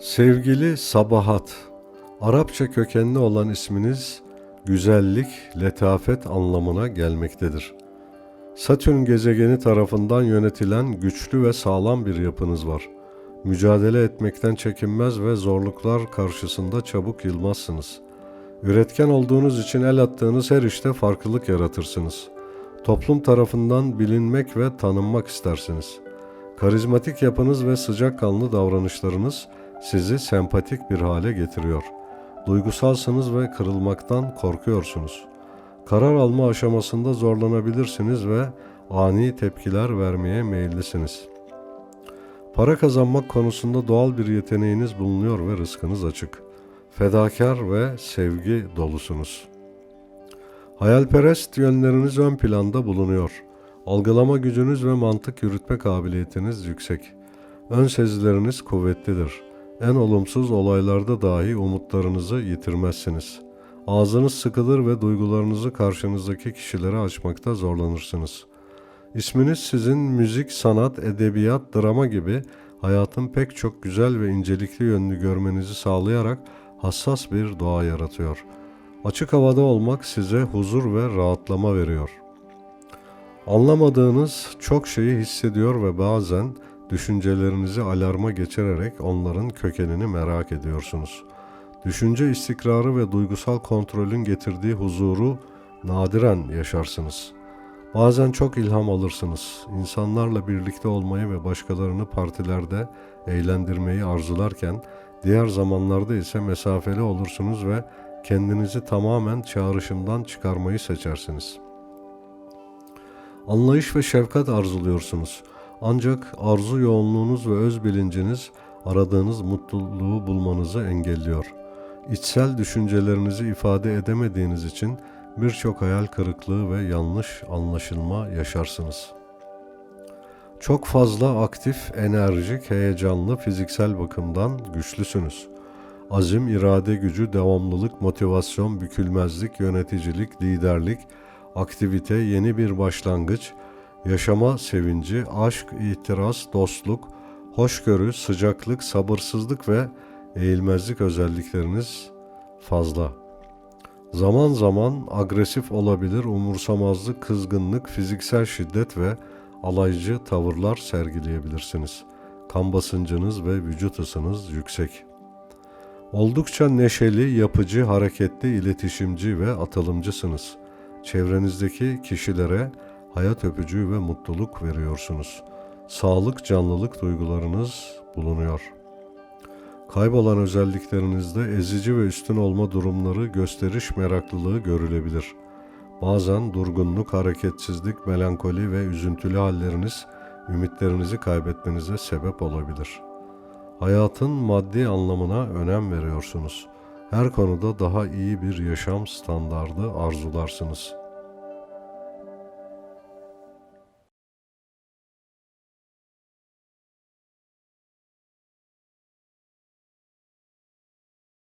Sevgili Sabahat, Arapça kökenli olan isminiz güzellik, letafet anlamına gelmektedir. Satürn gezegeni tarafından yönetilen güçlü ve sağlam bir yapınız var. Mücadele etmekten çekinmez ve zorluklar karşısında çabuk yılmazsınız. Üretken olduğunuz için el attığınız her işte farklılık yaratırsınız. Toplum tarafından bilinmek ve tanınmak istersiniz. Karizmatik yapınız ve sıcakkanlı davranışlarınız sizi sempatik bir hale getiriyor. Duygusalsınız ve kırılmaktan korkuyorsunuz. Karar alma aşamasında zorlanabilirsiniz ve ani tepkiler vermeye meyillisiniz. Para kazanmak konusunda doğal bir yeteneğiniz bulunuyor ve rızkınız açık. Fedakar ve sevgi dolusunuz. Hayalperest yönleriniz ön planda bulunuyor. Algılama gücünüz ve mantık yürütme kabiliyetiniz yüksek. Ön sezileriniz kuvvetlidir. En olumsuz olaylarda dahi umutlarınızı yitirmezsiniz. Ağzınız sıkılır ve duygularınızı karşınızdaki kişilere açmakta zorlanırsınız. İsminiz sizin müzik, sanat, edebiyat, drama gibi hayatın pek çok güzel ve incelikli yönünü görmenizi sağlayarak hassas bir doğa yaratıyor. Açık havada olmak size huzur ve rahatlama veriyor. Anlamadığınız çok şeyi hissediyor ve bazen düşüncelerinizi alarma geçirerek onların kökenini merak ediyorsunuz. Düşünce istikrarı ve duygusal kontrolün getirdiği huzuru nadiren yaşarsınız. Bazen çok ilham alırsınız. İnsanlarla birlikte olmayı ve başkalarını partilerde eğlendirmeyi arzularken diğer zamanlarda ise mesafeli olursunuz ve kendinizi tamamen çağrışımdan çıkarmayı seçersiniz. Anlayış ve şefkat arzuluyorsunuz. Ancak arzu yoğunluğunuz ve öz bilinciniz aradığınız mutluluğu bulmanızı engelliyor. İçsel düşüncelerinizi ifade edemediğiniz için birçok hayal kırıklığı ve yanlış anlaşılma yaşarsınız. Çok fazla aktif, enerjik, heyecanlı, fiziksel bakımdan güçlüsünüz. Azim, irade gücü, devamlılık, motivasyon, bükülmezlik, yöneticilik, liderlik, aktivite, yeni bir başlangıç, yaşama sevinci, aşk, itiraz, dostluk, hoşgörü, sıcaklık, sabırsızlık ve eğilmezlik özellikleriniz fazla. Zaman zaman agresif olabilir, umursamazlık, kızgınlık, fiziksel şiddet ve alaycı tavırlar sergileyebilirsiniz. Kan basıncınız ve vücut ısınız yüksek. Oldukça neşeli, yapıcı, hareketli, iletişimci ve atılımcısınız. Çevrenizdeki kişilere hayat öpücüğü ve mutluluk veriyorsunuz. Sağlık, canlılık duygularınız bulunuyor.'' Kaybolan özelliklerinizde ezici ve üstün olma durumları, gösteriş meraklılığı görülebilir. Bazen durgunluk, hareketsizlik, melankoli ve üzüntülü halleriniz ümitlerinizi kaybetmenize sebep olabilir. Hayatın maddi anlamına önem veriyorsunuz. Her konuda daha iyi bir yaşam standardı arzularsınız.